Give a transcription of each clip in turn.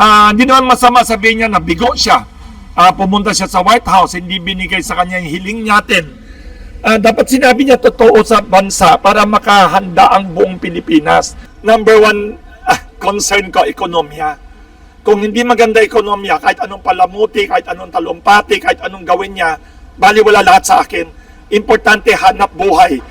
Ah, hindi naman masama sabihin niya na bigo siya. Ah, pumunta siya sa White House, hindi binigay sa kanya yung hiling natin. Ah, dapat sinabi niya totoo sa bansa para makahanda ang buong Pilipinas. Number one ah, concern ko, ekonomiya. Kung hindi maganda ekonomiya, kahit anong palamuti, kahit anong talumpati, kahit anong gawin niya, bali wala lahat sa akin. Importante hanap buhay.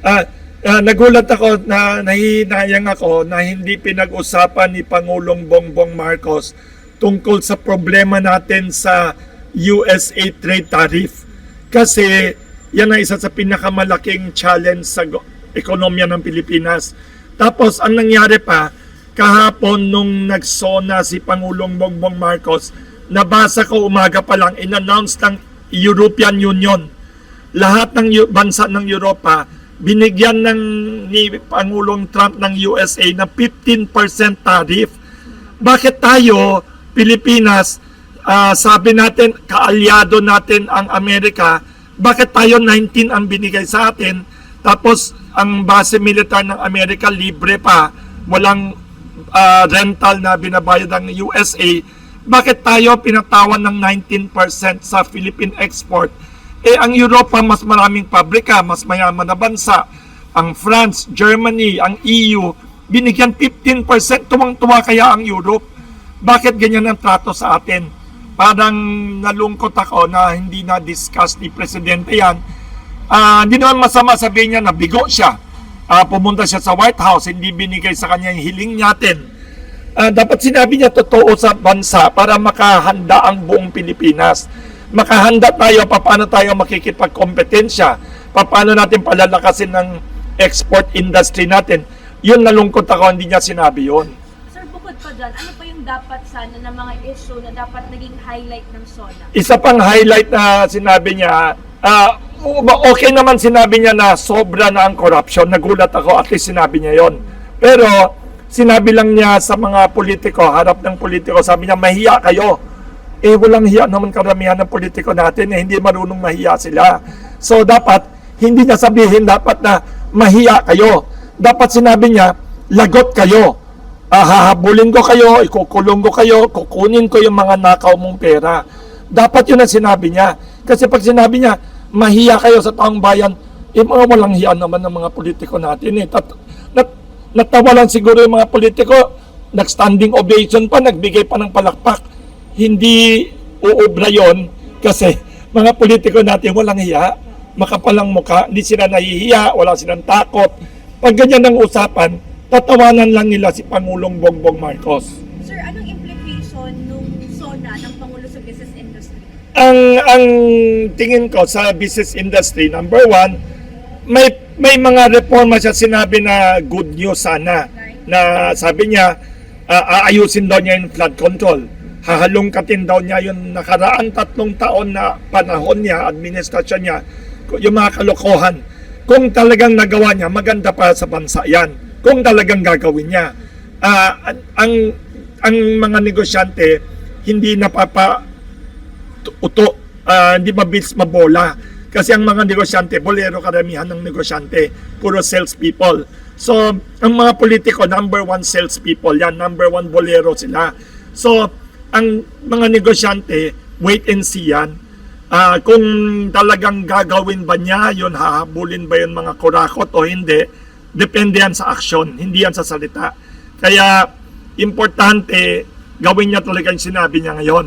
Ah, ah, nagulat ako na nahihinayang ako na hindi pinag-usapan ni Pangulong Bongbong Marcos tungkol sa problema natin sa USA trade tariff. Kasi yan ang isa sa pinakamalaking challenge sa ekonomiya ng Pilipinas. Tapos ang nangyari pa, kahapon nung nagsona si Pangulong Bongbong Marcos, nabasa ko umaga pa lang, in-announce ng European Union lahat ng bansa ng Europa binigyan ng ni Pangulong Trump ng USA na 15% tariff. Bakit tayo, Pilipinas, ah, sabi natin, kaalyado natin ang Amerika, bakit tayo 19 ang binigay sa atin, tapos ang base militar ng Amerika libre pa, walang ah, rental na binabayad ng USA, bakit tayo pinatawan ng 19% sa Philippine export? Eh, ang Europa, mas maraming pabrika, mas mayaman na bansa. Ang France, Germany, ang EU, binigyan 15%, tuwang-tuwa kaya ang Europe. Bakit ganyan ang trato sa atin? Parang nalungkot ako na hindi na-discuss ni Presidente yan. Ah, hindi naman masama sabihin niya na bigo siya. Ah, pumunta siya sa White House, hindi binigay sa kanya yung hiling natin. Ah, dapat sinabi niya totoo sa bansa para makahanda ang buong Pilipinas. Makahanda tayo paano tayo makikipagkompetensya, paano natin palalakasin ng export industry natin. Yun nalungkot ako, hindi niya sinabi yun. Sir, bukod pa dyan, ano pa yung dapat sana ng mga issue na dapat naging highlight ng SONA? Isa pang highlight na sinabi niya, ah, okay naman sinabi niya na sobra na ang corruption. Nagulat ako, at least sinabi niya yon. Pero sinabi lang niya sa mga politiko, harap ng politiko, sabi niya, mahiya kayo. Eh, walang hiya naman karamihan ng politiko natin, eh, hindi marunong mahiya sila. So, dapat, hindi niya sabihin dapat na mahiya kayo. Dapat sinabi niya, lagot kayo. Ah, hahabulin ko kayo, ikukulong ko kayo, kukunin ko yung mga nakaw mong pera. Dapat yun ang sinabi niya. Kasi pag sinabi niya, mahiya kayo sa taong bayan, eh mga walang hiya naman ng mga politiko natin eh. Tat, nat, natawa lang siguro yung mga politiko, nag-standing ovation pa, nagbigay pa ng palakpak. Hindi uubra yon kasi mga politiko natin walang hiya, makapalang muka, hindi sila nahihiya, wala silang takot. Pag ganyan ang usapan, tatawanan lang nila si Pangulong Bongbong Marcos. Sir, anong implication nung SONA ng Pangulo sa business industry? ang ang tingin ko sa business industry number one may may mga reforma siya sinabi na good news sana na sabi niya ah, aayusin daw niya yung flood control hahalungkatin daw niya yung nakaraan tatlong taon na panahon niya administrasyon niya yung mga kalokohan kung talagang nagawa niya maganda para sa bansa yan kung talagang gagawin niya Ah, ang ang mga negosyante hindi napapa uto, ah, hindi mabilis mabola. Kasi ang mga negosyante, bolero karamihan ng negosyante, puro salespeople. So, ang mga politiko, number one salespeople yan, number one bolero sila. So, ang mga negosyante, wait and see yan. Ah, kung talagang gagawin ba niya yun, hahabulin ba yun mga kurakot o hindi, depende yan sa aksyon, hindi yan sa salita. Kaya, importante, gawin niya talaga yung sinabi niya ngayon.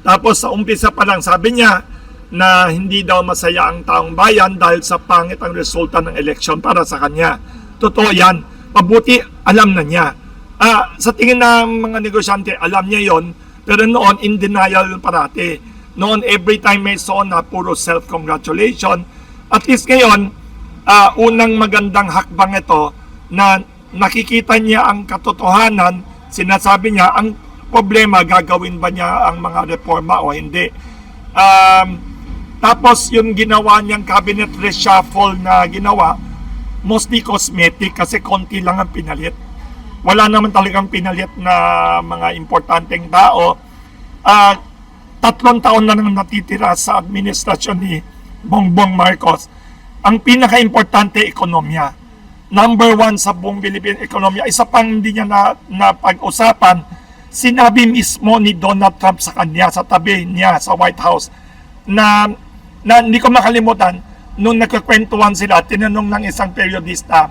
Tapos sa umpisa pa lang sabi niya na hindi daw masaya ang taong bayan dahil sa pangit ang resulta ng eleksyon para sa kanya. Totoo yan. Mabuti alam na niya. Ah, sa tingin ng mga negosyante, alam niya yon pero noon in denial parati. Noon every time may sona, puro self-congratulation. At least ngayon, ah, unang magandang hakbang ito na nakikita niya ang katotohanan, sinasabi niya ang problema gagawin ba niya ang mga reforma o hindi. Um, tapos yung ginawa niyang cabinet reshuffle na ginawa, mostly cosmetic kasi konti lang ang pinalit. Wala naman talagang pinalit na mga importanteng tao. Ah, tatlong taon na nang natitira sa administrasyon ni Bongbong Marcos. Ang pinaka-importante, ekonomiya. number one sa buong Philippine economy. Isa pang hindi niya na, na pag-usapan, sinabi mismo ni Donald Trump sa kanya, sa tabi niya sa White House, na, na hindi ko makalimutan, nung nagkakwentuhan sila, tinanong ng isang periodista,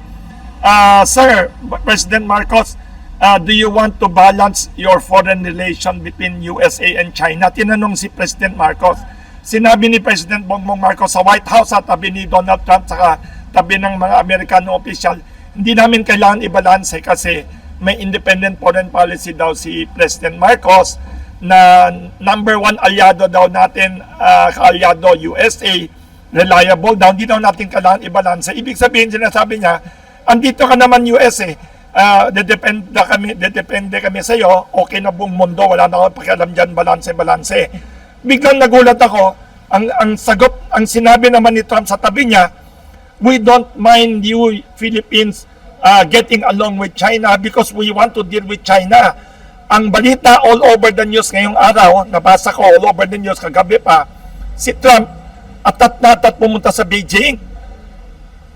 Ah, Sir, President Marcos, ah, do you want to balance your foreign relation between USA and China? Tinanong si President Marcos. Sinabi ni President Bongbong Marcos sa White House sa tabi ni Donald Trump saka tabi ng mga Amerikano official, hindi namin kailangan i-balance kasi may independent foreign policy daw si President Marcos na number one aliado daw natin, ah, kaalyado USA, reliable daw, hindi daw natin kailangan i-balance. Ibig sabihin, sinasabi niya, andito ka naman US eh, Ah, dedepende kami, dedepende kami sa iyo, okay na buong mundo, wala na akong pakialam dyan, balanse, balanse. Biglang nagulat ako, ang, ang sagot, ang sinabi naman ni Trump sa tabi niya, we don't mind you Philippines uh, getting along with China because we want to deal with China. Ang balita all over the news ngayong araw, nabasa ko all over the news kagabi pa, si Trump atat na atat pumunta sa Beijing.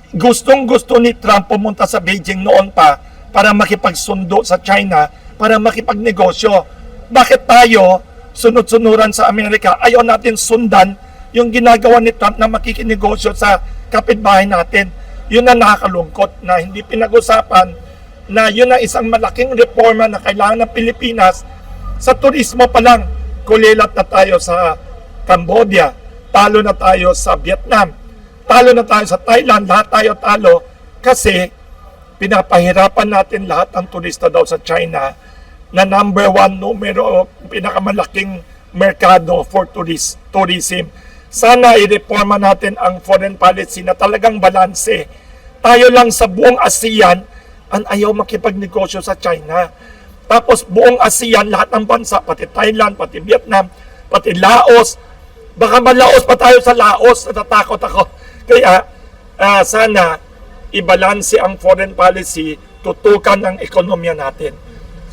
Gustong gusto ni Trump pumunta sa Beijing noon pa para makipagsundo sa China, para makipagnegosyo. Bakit tayo, sunod-sunuran sa Amerika, ayaw natin sundan yung ginagawa ni Trump na makikinegosyo sa kapitbahay natin. Yun ang nakakalungkot na hindi pinag-usapan na yun ang isang malaking reforma na kailangan ng Pilipinas sa turismo pa lang. Kulilat na tayo sa Cambodia, talo na tayo sa Vietnam, talo na tayo sa Thailand, lahat tayo talo kasi pinapahirapan natin lahat ng turista daw sa China na number one numero, pinakamalaking merkado for tourist, tourism. Sana i-reforma natin ang foreign policy na talagang balanse. Tayo lang sa buong ASEAN ang ayaw makipagnegosyo sa China. Tapos buong ASEAN, lahat ng bansa, pati Thailand, pati Vietnam, pati Laos, baka malaos pa tayo sa Laos, natatakot ako. Kaya ah, sana ibalanse ang foreign policy, tutukan ang ekonomiya natin.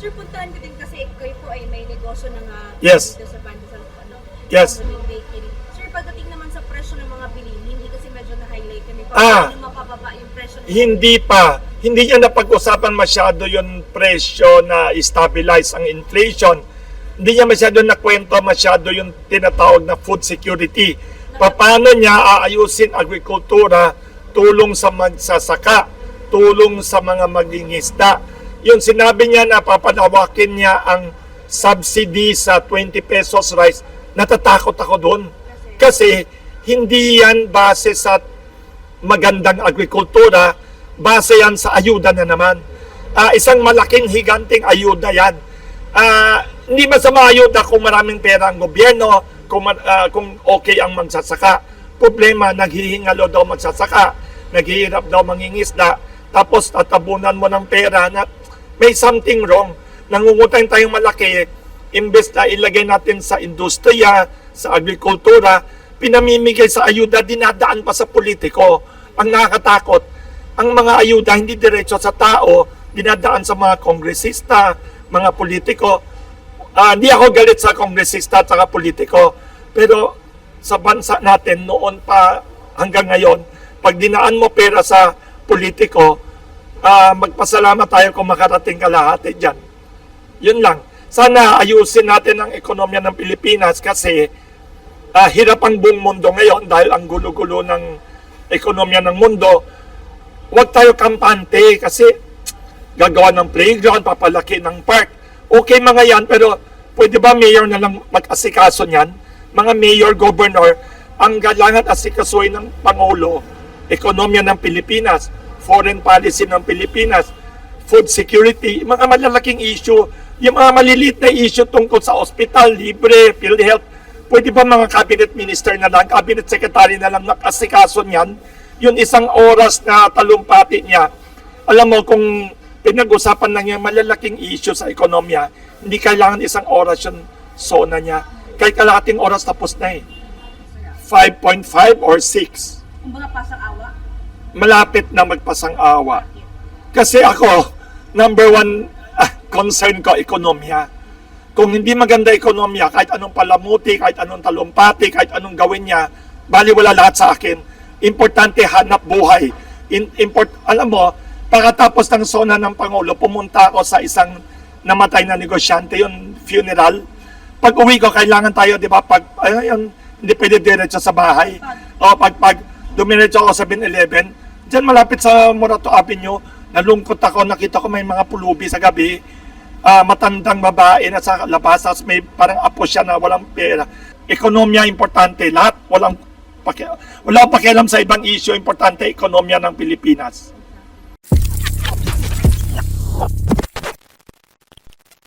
Sir, puntahan ko din kasi kayo po ay may negosyo na nga Yes. dito sa Pandesal, ano, Yes. Bakery. Sir, pagdating naman sa presyo ng mga bilihin, hindi kasi medyo na-highlight kami. Ah. Paano mapababa yung presyo ng Hindi pa. Hindi niya napag-usapan masyado yung presyo na stabilize ang inflation. Hindi niya masyado nakwento masyado yung tinatawag na food security. Paano niya aayusin agrikultura, tulong sa magsasaka, tulong sa mga magingisda. Yung sinabi niya na papalawakin niya ang subsidy sa 20 pesos rice, natatakot ako doon. Kasi hindi yan base sa magandang agrikultura, base yan sa ayuda na naman. Ah, isang malaking higanting ayuda yan. Ah, hindi masama ayuda kung maraming pera ang gobyerno, kung, ah, kung okay ang magsasaka. Problema, naghihingalo daw magsasaka, naghihirap daw mangingisda, tapos tatabunan mo ng pera na may something wrong. Nangungutang tayong malaki, imbes na ilagay natin sa industriya, sa agrikultura, pinamimigay sa ayuda, dinadaan pa sa politiko. Ang nakakatakot, ang mga ayuda hindi diretso sa tao, dinadaan sa mga kongresista, mga politiko. Ah, hindi ako galit sa kongresista at saka politiko, pero sa bansa natin noon pa hanggang ngayon, pag dinaan mo pera sa politiko, ah, magpasalamat tayo kung makarating kalahati dyan. Yun lang. Sana ayusin natin ang ekonomiya ng Pilipinas kasi ah, hirap ang buong mundo ngayon dahil ang gulo-gulo ng ekonomiya ng mundo. Huwag tayo kampante kasi gagawa ng playground, papalaki ng park. Okay mga yan, pero pwede ba mayor na lang mag-asikaso niyan? Mga mayor, governor, ang galangan asikasuhin ng Pangulo, ekonomiya ng Pilipinas, foreign policy ng Pilipinas, food security, mga malalaking issue, yung mga maliliit na issue tungkol sa ospital, libre, PhilHealth, pwede ba mga cabinet minister na lang, cabinet secretary na lang nakasikaso niyan, yun isang oras na talumpati niya. Alam mo, kung pinag-usapan lang yung malalaking issue sa ekonomiya, hindi kailangan isang oras yung sona niya. Kahit kalahating oras tapos na eh. 5.5 or 6. Kung mga pasang awa? Malapit na magpasang-awa. Kasi ako, number one ah, concern ko, ekonomiya. Kung hindi maganda ekonomiya, kahit anong palamuti, kahit anong talumpati, kahit anong gawin niya, bali wala lahat sa akin. Importante hanap buhay. In, import, alam mo, Pagkatapos ng sona ng Pangulo, pumunta ako sa isang namatay na negosyante, yung funeral. Pag uwi ko, kailangan tayo, di ba, pag, ayun, hindi pwede diretso sa bahay. O pag, pag dumiretso ako sa 7-Eleven, dyan malapit sa Morato Avenue, nalungkot ako, nakita ko may mga pulubi sa gabi, ah, matandang babae na sa labas, tapos may parang apo siya na walang pera. Ekonomiya importante, lahat walang paki wala pakialam sa ibang issue, importante ekonomiya ng Pilipinas. Oh.